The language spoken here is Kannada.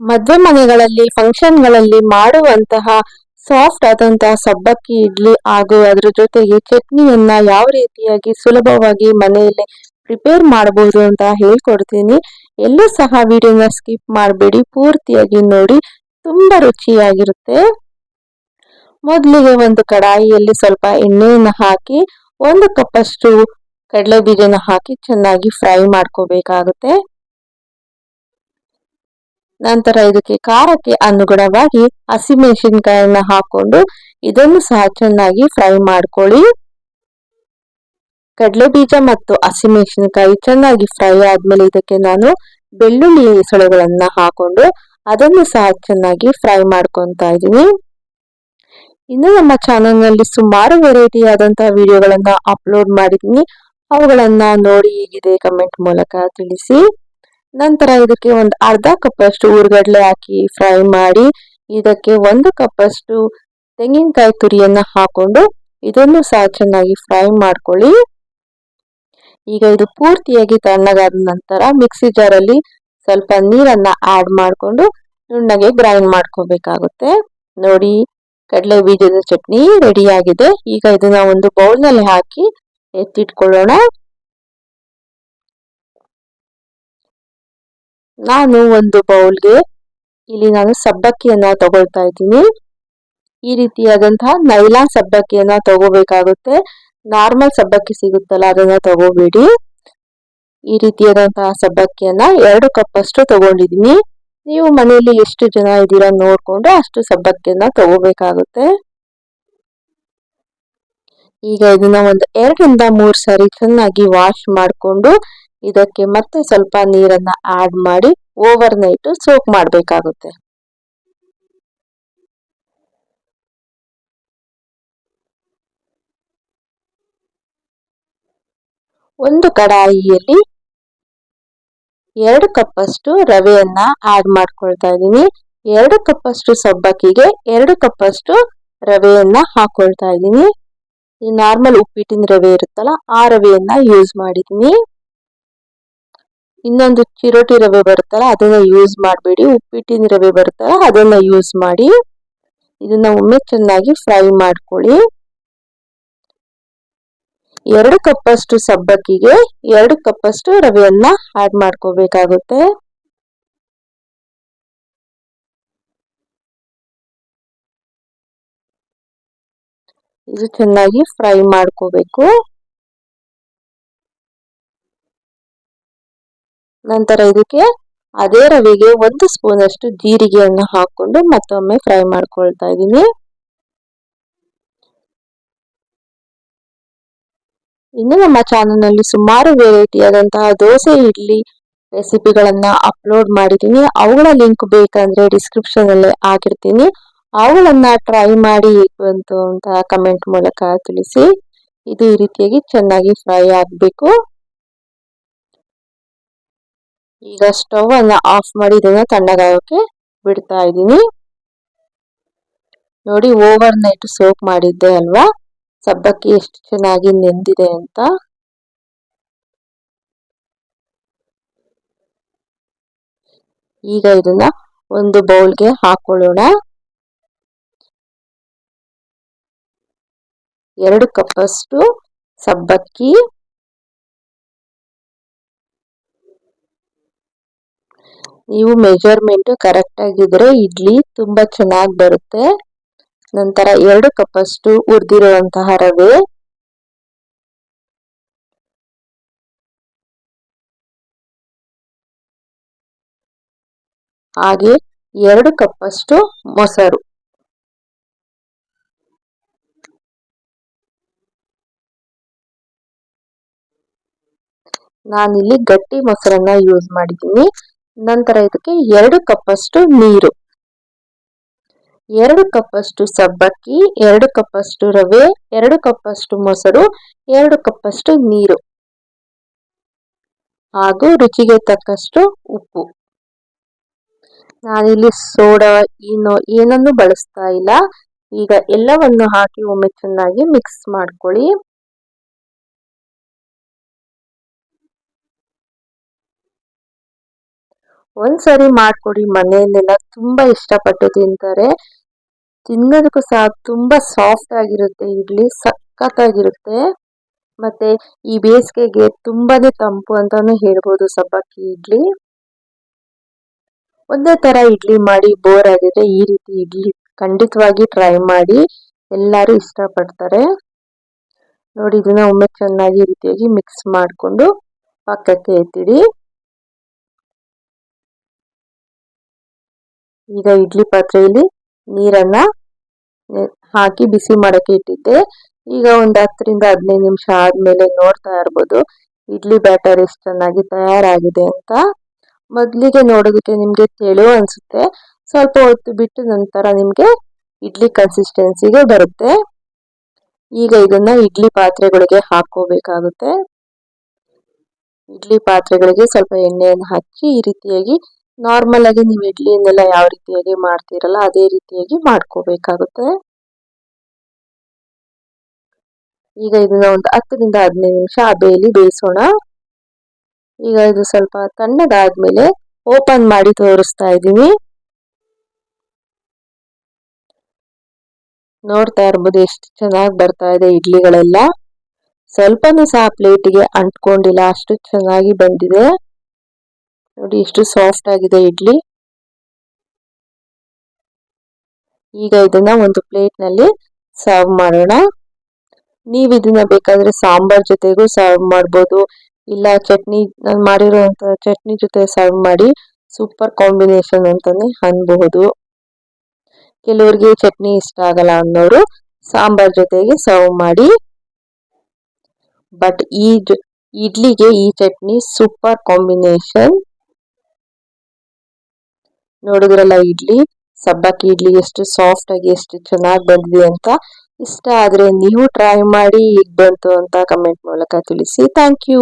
ಮದುವೆ ಮನೆಗಳಲ್ಲಿ ಫಂಕ್ಷನ್ಗಳಲ್ಲಿ ಮಾಡುವಂತಹ ಸಾಫ್ಟ್ ಆದಂತಹ ಸಬ್ಬಕ್ಕಿ, ಇಡ್ಲಿ ಹಾಗೂ ಅದ್ರ ಜೊತೆಗೆ ಚಟ್ನಿಯನ್ನ ಯಾವ ರೀತಿಯಾಗಿ ಸುಲಭವಾಗಿ ಮನೆಯಲ್ಲೇ ಪ್ರಿಪೇರ್ ಮಾಡಬಹುದು ಅಂತ ಹೇಳ್ಕೊಡ್ತೀನಿ. ಎಲ್ಲೂ ಸಹ ವಿಡಿಯೋನ ಸ್ಕಿಪ್ ಮಾಡಬೇಡಿ. ಪೂರ್ತಿಯಾಗಿ ನೋಡಿ, ತುಂಬಾ ರುಚಿಯಾಗಿರುತ್ತೆ. ಮೊದಲಿಗೆ ಒಂದು ಕಡಾಯಿಯಲ್ಲಿ ಸ್ವಲ್ಪ ಎಣ್ಣೆಯನ್ನು ಹಾಕಿ, ಒಂದು ಕಪ್ಪಷ್ಟು ಕಡಲೆ ಬೀಜನ ಹಾಕಿ ಚೆನ್ನಾಗಿ ಫ್ರೈ ಮಾಡ್ಕೋಬೇಕಾಗುತ್ತೆ. ನಂತರ ಇದಕ್ಕೆ ಖಾರಕ್ಕೆ ಅನುಗುಣವಾಗಿ ಹಸಿಮೆಣಸಿನ್ಕಾಯನ್ನ ಹಾಕೊಂಡು ಇದನ್ನು ಸಹ ಚೆನ್ನಾಗಿ ಫ್ರೈ ಮಾಡ್ಕೊಳ್ಳಿ. ಕಡಲೆ ಬೀಜ ಮತ್ತು ಹಸಿಮೆಣಸಿನಕಾಯಿ ಚೆನ್ನಾಗಿ ಫ್ರೈ ಆದ್ಮೇಲೆ ಇದಕ್ಕೆ ನಾನು ಬೆಳ್ಳುಳ್ಳಿ ಸೊಳೆಗಳನ್ನ ಹಾಕೊಂಡು ಅದನ್ನು ಸಹ ಚೆನ್ನಾಗಿ ಫ್ರೈ ಮಾಡ್ಕೊತಾ ಇದ್ದೀನಿ. ಇನ್ನು ನಮ್ಮ ಚಾನಲ್ನಲ್ಲಿ ಸುಮಾರು ವೆರೈಟಿ ಆದಂತಹ ವಿಡಿಯೋಗಳನ್ನ ಅಪ್ಲೋಡ್ ಮಾಡಿದ್ದೀನಿ. ಅವುಗಳನ್ನ ನೋಡಿ ಹೇಗಿದೆ ಕಮೆಂಟ್ ಮೂಲಕ ತಿಳಿಸಿ. ನಂತರ ಇದಕ್ಕೆ ಒಂದು ಅರ್ಧ ಕಪ್ ಅಷ್ಟು ಉರ್ಗಡ್ಲೆ ಹಾಕಿ ಫ್ರೈ ಮಾಡಿ, ಇದಕ್ಕೆ ಒಂದು ಕಪ್ ಅಷ್ಟು ತೆಂಗಿನಕಾಯಿ ತುರಿಯನ್ನ ಹಾಕೊಂಡು ಇದನ್ನು ಸಹ ಚೆನ್ನಾಗಿ ಫ್ರೈ ಮಾಡ್ಕೊಳ್ಳಿ. ಈಗ ಇದು ಪೂರ್ತಿಯಾಗಿ ತಣ್ಣಗಾದ ನಂತರ ಮಿಕ್ಸಿ ಜಾರಲ್ಲಿ ಸ್ವಲ್ಪ ನೀರನ್ನ ಆಡ್ ಮಾಡಿಕೊಂಡು ನುಣ್ಣಗೆ ಗ್ರೈಂಡ್ ಮಾಡ್ಕೋಬೇಕಾಗುತ್ತೆ. ನೋಡಿ, ಕಡಲೆ ಬೀಜದ ಚಟ್ನಿ ರೆಡಿ ಆಗಿದೆ. ಈಗ ಇದನ್ನ ಒಂದು ಬೌಲ್ನಲ್ಲಿ ಹಾಕಿ ಎತ್ತಿಟ್ಕೊಳ್ಳೋಣ. ನಾನು ಒಂದು ಬೌಲ್ಗೆ ಇಲ್ಲಿ ನಾನು ಸಬ್ಬಕ್ಕಿಯನ್ನು ತಗೊಳ್ತಾ ಇದ್ದೀನಿ. ಈ ರೀತಿಯಾದಂತಹ ನೈಲಾನ್ ಸಬ್ಬಕ್ಕಿಯನ್ನು ತಗೋಬೇಕಾಗುತ್ತೆ. ನಾರ್ಮಲ್ ಸಬ್ಬಕ್ಕಿ ಸಿಗುತ್ತಲ್ಲ, ಅದನ್ನ ತಗೋಬೇಡಿ. ಈ ರೀತಿಯಾದಂತಹ ಸಬ್ಬಕ್ಕಿಯನ್ನು ಎರಡು ಕಪ್ ಅಷ್ಟು ತಗೊಂಡಿದ್ದೀನಿ. ನೀವು ಮನೆಯಲ್ಲಿ ಎಷ್ಟು ಜನ ಇದ್ದೀರಾ ನೋಡ್ಕೊಂಡು ಅಷ್ಟು ಸಬ್ಬಕ್ಕಿಯನ್ನು ತಗೋಬೇಕಾಗುತ್ತೆ. ಈಗ ಇದನ್ನ ಒಂದು ಎರಡರಿಂದ ಮೂರು ಸಾರಿ ಚೆನ್ನಾಗಿ ವಾಶ್ ಮಾಡಿಕೊಂಡು ಇದಕ್ಕೆ ಮತ್ತೆ ಸ್ವಲ್ಪ ನೀರನ್ನ ಆಡ್ ಮಾಡಿ ಓವರ್ ನೈಟ್ ಸೋಕ್ ಮಾಡಬೇಕಾಗುತ್ತೆ. ಒಂದು ಕಡಾಯಿಯಲ್ಲಿ ಎರಡು ಕಪ್ ಅಷ್ಟು ರವೆಯನ್ನ ಆಡ್ ಮಾಡ್ಕೊಳ್ತಾ ಇದ್ದೀನಿ. ಎರಡು ಕಪ್ ಅಷ್ಟು ಸಬ್ಬಕ್ಕಿಗೆ ಎರಡು ಕಪ್ ಅಷ್ಟು ರವೆಯನ್ನ ಹಾಕೊಳ್ತಾ ಇದ್ದೀನಿ. ಈ ನಾರ್ಮಲ್ ಉಪ್ಪಿಟ್ಟಿನ ರವೆ ಇರುತ್ತಲ್ಲ, ಆ ರವೆಯನ್ನ ಯೂಸ್ ಮಾಡಿದ್ದೀನಿ. ಇನ್ನೊಂದು ಚಿರೋಟಿ ರವೆ ಬರುತ್ತಲ್ಲ, ಅದನ್ನ ಯೂಸ್ ಮಾಡಬೇಡಿ. ಉಪ್ಪಿಟ್ಟಿನ ರವೆ ಬರುತ್ತಲ್ಲ, ಅದನ್ನ ಯೂಸ್ ಮಾಡಿ, ಇದನ್ನ ಒಮ್ಮೆ ಚೆನ್ನಾಗಿ ಫ್ರೈ ಮಾಡ್ಕೊಳ್ಳಿ. ಎರಡು ಕಪ್ಪಷ್ಟು ಸಬ್ಬಕ್ಕಿಗೆ ಎರಡು ಕಪ್ಪಷ್ಟು ರವೆಯನ್ನ ಆಡ್ ಮಾಡ್ಕೋಬೇಕಾಗುತ್ತೆ. ಇದು ಚೆನ್ನಾಗಿ ಫ್ರೈ ಮಾಡ್ಕೋಬೇಕು. ನಂತರ ಇದಕ್ಕೆ ಅದೇ ರವೆಗೆ ಒಂದು ಸ್ಪೂನ್ ಅಷ್ಟು ಜೀರಿಗೆಯನ್ನು ಹಾಕೊಂಡು ಮತ್ತೊಮ್ಮೆ ಫ್ರೈ ಮಾಡ್ಕೊಳ್ತಾ ಇದ್ದೀನಿ. ಇನ್ನು ನಮ್ಮ ಚಾನಲ್ನಲ್ಲಿ ಸುಮಾರು ವೆರೈಟಿ ಆದಂತಹ ದೋಸೆ, ಇಡ್ಲಿ ರೆಸಿಪಿಗಳನ್ನ ಅಪ್ಲೋಡ್ ಮಾಡಿದ್ದೀನಿ. ಅವುಗಳ ಲಿಂಕ್ ಬೇಕಂದ್ರೆ ಡಿಸ್ಕ್ರಿಪ್ಷನ್ ಅಲ್ಲಿ ಹಾಕಿರ್ತೀನಿ ಅವುಗಳನ್ನ ಟ್ರೈ ಮಾಡಿ ಬಂತು ಅಂತ ಕಮೆಂಟ್ ಮೂಲಕ ತಿಳಿಸಿ. ಇದು ಈ ರೀತಿಯಾಗಿ ಚೆನ್ನಾಗಿ ಫ್ರೈ ಆಗಬೇಕು. ಈಗ ಸ್ಟವ್ ಅನ್ನ ಆಫ್ ಮಾಡಿ ಇದನ್ನ ತಣ್ಣಗಾಗೋಕೆ ಬಿಡ್ತಾ ಇದ್ದೀನಿ. ನೋಡಿ ಓವರ್ ನೈಟ್ ಸೋಪ್ ಮಾಡಿದ್ದೆ ಅಲ್ವಾ? ಸಬ್ಬಕ್ಕಿ ಎಷ್ಟು ಚೆನ್ನಾಗಿ ನೆಂದಿದೆ ಅಂತ. ಈಗ ಇದನ್ನ ಒಂದು ಬೌಲ್ಗೆ ಹಾಕೊಳ್ಳೋಣ. ಎರಡು ಕಪ್ಪಷ್ಟು ಸಬ್ಬಕ್ಕಿ. ನೀವು ಮೆಜರ್ಮೆಂಟ್ ಕರೆಕ್ಟ್ ಆಗಿದ್ರೆ ಇಡ್ಲಿ ತುಂಬಾ ಚೆನ್ನಾಗಿ ಬರುತ್ತೆ. ನಂತರ ಎರಡು ಕಪ್ ಅಷ್ಟು ಹುರಿದಿರುವಂತಹ ರವೆ. ಹಾಗೆ ಎರಡು ಕಪ್ ಅಷ್ಟು ಮೊಸರು. ನಾನಿಲ್ಲಿ ಗಟ್ಟಿ ಮೊಸರನ್ನ ಯೂಸ್ ಮಾಡಿದ್ದೀನಿ. ನಂತರ ಇದಕ್ಕೆ ಎರಡು ಕಪ್ಪಷ್ಟು ನೀರು. ಎರಡು ಕಪ್ಪಷ್ಟು ಸಬ್ಬಕ್ಕಿ, ಎರಡು ಕಪ್ಪಷ್ಟು ರವೆ, ಎರಡು ಕಪ್ಪಷ್ಟು ಮೊಸರು, ಎರಡು ಕಪ್ಪಷ್ಟು ನೀರು. ಹಾಗೂ ರುಚಿಗೆ ತಕ್ಕಷ್ಟು ಉಪ್ಪು. ನಾನಿಲ್ಲಿ ಸೋಡಾ ಏನೋ ಏನನ್ನು ಬಳಸ್ತಾ ಇಲ್ಲ. ಈಗ ಎಲ್ಲವನ್ನು ಹಾಕಿ ಒಮ್ಮೆ ಚೆನ್ನಾಗಿ ಮಿಕ್ಸ್ ಮಾಡ್ಕೊಳ್ಳಿ. ಒಂದ್ಸರಿ ಮಾಡ್ಕೊಡಿ, ಮನೆಯಲ್ಲೆಲ್ಲ ತುಂಬಾ ಇಷ್ಟಪಟ್ಟು ತಿಂತಾರೆ. ತಿನ್ನೋದಕ್ಕೂ ಸಹ ತುಂಬಾ ಸಾಫ್ಟ್ ಆಗಿರುತ್ತೆ, ಇಡ್ಲಿ ಸಖತ್ತಾಗಿರುತ್ತೆ. ಮತ್ತೆ ಈ ಬೇಸಿಗೆಗೆ ತುಂಬಾನೇ ತಂಪು ಅಂತಲೂ ಹೇಳ್ಬೋದು ಸಬ್ಬಕ್ಕಿ ಇಡ್ಲಿ. ಒಂದೇ ತರ ಇಡ್ಲಿ ಮಾಡಿ ಬೋರ್ ಆಗಿದ್ರೆ ಈ ರೀತಿ ಇಡ್ಲಿ ಖಂಡಿತವಾಗಿ ಟ್ರೈ ಮಾಡಿ, ಎಲ್ಲರೂ ಇಷ್ಟಪಡ್ತಾರೆ. ನೋಡಿ, ಇದನ್ನ ಒಮ್ಮೆ ಚೆನ್ನಾಗಿ ರೀತಿಯಾಗಿ ಮಿಕ್ಸ್ ಮಾಡಿಕೊಂಡು ಪಕ್ಕಕ್ಕೆ ಎತ್ತಿಡಿ. ಈಗ ಇಡ್ಲಿ ಪಾತ್ರೆಯಲ್ಲಿ ನೀರನ್ನ ಹಾಕಿ ಬಿಸಿ ಮಾಡಕ್ಕೆ ಇಟ್ಟಿದ್ದೆ. ಈಗ ಒಂದು ಹತ್ತರಿಂದ ಹದಿನೈದು ನಿಮಿಷ ಆದಮೇಲೆ ನೋಡ್ತಾ ಇರ್ಬೋದು. ಇಡ್ಲಿ ಬ್ಯಾಟರ್ ಎಷ್ಟು ಚೆನ್ನಾಗಿ ತಯಾರಾಗಿದೆ ಅಂತ. ಮೊದಲಿಗೆ ನೋಡೋದಕ್ಕೆ ನಿಮಗೆ ತೆಳು ಅನ್ಸುತ್ತೆ. ಸ್ವಲ್ಪ ಹೊತ್ತು ಬಿಟ್ಟು ನಂತರ ನಿಮಗೆ ಇಡ್ಲಿ ಕನ್ಸಿಸ್ಟೆನ್ಸಿಗೆ ಬರುತ್ತೆ. ಈಗ ಇದನ್ನ ಇಡ್ಲಿ ಪಾತ್ರೆಗಳಿಗೆ ಹಾಕೋಬೇಕಾಗುತ್ತೆ ಇಡ್ಲಿ ಪಾತ್ರೆಗಳಿಗೆ ಸ್ವಲ್ಪ ಎಣ್ಣೆಯನ್ನು ಹಚ್ಚಿ ಈ ರೀತಿಯಾಗಿ ನಾರ್ಮಲ್ ಆಗಿ ನೀವು ಇಡ್ಲಿಯನ್ನೆಲ್ಲ ಯಾವ ರೀತಿಯಾಗಿ ಮಾಡ್ತೀರಲ್ಲ, ಅದೇ ರೀತಿಯಾಗಿ ಮಾಡ್ಕೋಬೇಕಾಗುತ್ತೆ. ಈಗ ಇದನ್ನ ಒಂದು ಹತ್ತರಿಂದ ಹದಿನೈದು ನಿಮಿಷ ಬೇಲಿ ಬೇಯಿಸೋಣ. ಈಗ ಇದು ಸ್ವಲ್ಪ ತಣ್ಣಗಾದ್ಮೇಲೆ ಓಪನ್ ಮಾಡಿ ತೋರಿಸ್ತಾ ಇದ್ದೀನಿ. ನೋಡ್ತಾ ಇರ್ಬೋದು ಎಷ್ಟು ಚೆನ್ನಾಗಿ ಬರ್ತಾ ಇದೆ ಇಡ್ಲಿಗಳೆಲ್ಲ. ಸ್ವಲ್ಪನೂ ಸಹ ಪ್ಲೇಟಿಗೆ ಅಂಟ್ಕೊಂಡಿಲ್ಲ, ಅಷ್ಟು ಚೆನ್ನಾಗಿ ಬಂದಿದೆ. ನೋಡಿ ಎಷ್ಟು ಸಾಫ್ಟ್ ಆಗಿದೆ ಇಡ್ಲಿ. ಈಗ ಇದನ್ನ ಒಂದು ಪ್ಲೇಟ್ನಲ್ಲಿ ಸರ್ವ್ ಮಾಡೋಣ. ನೀವು ಇದನ್ನ ಬೇಕಾದ್ರೆ ಸಾಂಬಾರ್ ಜೊತೆಗೂ ಸರ್ವ್ ಮಾಡ್ಬೋದು. ಇಲ್ಲ, ಚಟ್ನಿ, ನಾನು ಮಾಡಿರುವಂತ ಚಟ್ನಿ ಜೊತೆ ಸರ್ವ್ ಮಾಡಿ ಸೂಪರ್ ಕಾಂಬಿನೇಷನ್ ಅಂತಾನೆ ಅನ್ಬಹುದು. ಕೆಲವರಿಗೆ ಚಟ್ನಿ ಇಷ್ಟ ಆಗಲ್ಲ ಅನ್ನೋರು ಸಾಂಬಾರ್ ಜೊತೆಗೆ ಸರ್ವ್ ಮಾಡಿ. ಬಟ್ ಈ ಇಡ್ಲಿಗೆ ಈ ಚಟ್ನಿ ಸೂಪರ್ ಕಾಂಬಿನೇಷನ್ ನೋಡಿದ್ರಲ್ಲ ಇಡ್ಲಿ, ಸಬ್ಬಕ್ಕಿ ಇಡ್ಲಿ ಎಷ್ಟು ಸಾಫ್ಟ್ ಆಗಿ ಎಷ್ಟು ಚೆನ್ನಾಗಿ ಬಂದಿದೆ ಅಂತ. ಇಷ್ಟ ಆದ್ರೆ ನೀವು ಟ್ರೈ ಮಾಡಿ ಹೇಗ್ ಬಂತು ಅಂತ ಕಮೆಂಟ್ ಮೂಲಕ ತಿಳಿಸಿ. Thank you